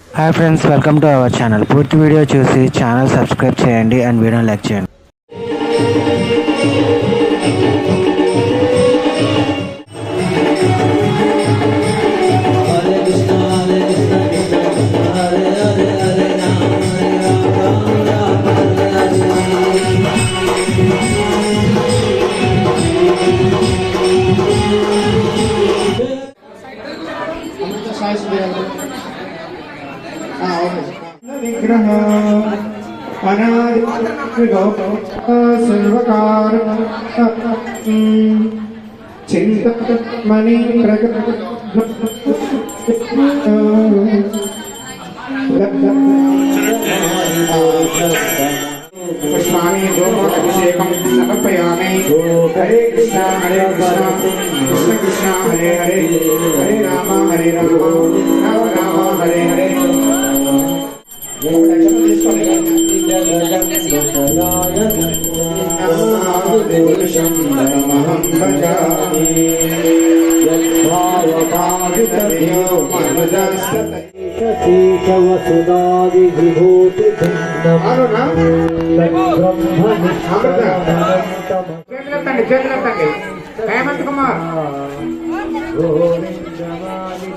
Hi friends welcome to our channel పూర్తి video చూసి channel subscribe చేయండి అండ్ వీడియో లైక్ చేయండి. Hare Krishna, విగ్రహ అనాది సర్వకార చింతమణి పుష్పాణి గోమాభిషేకం సమర్పయామి హరే కృష్ణ హరే కృష్ణ కృష్ణ కృష్ణ హరే హరే హరే రామ హరే రామ రామ రామ హరే హరే పురుషం భజామి చేతులెత్తండి చేతులెత్తండి Hemant Kumar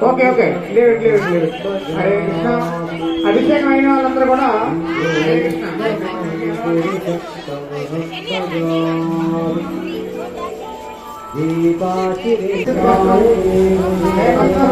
okay okay. Leave it leave it leave it Hare Krishna. అభిషేకం అయిన వాళ్ళందరూ కూడా హరే కృష్ణ. హరే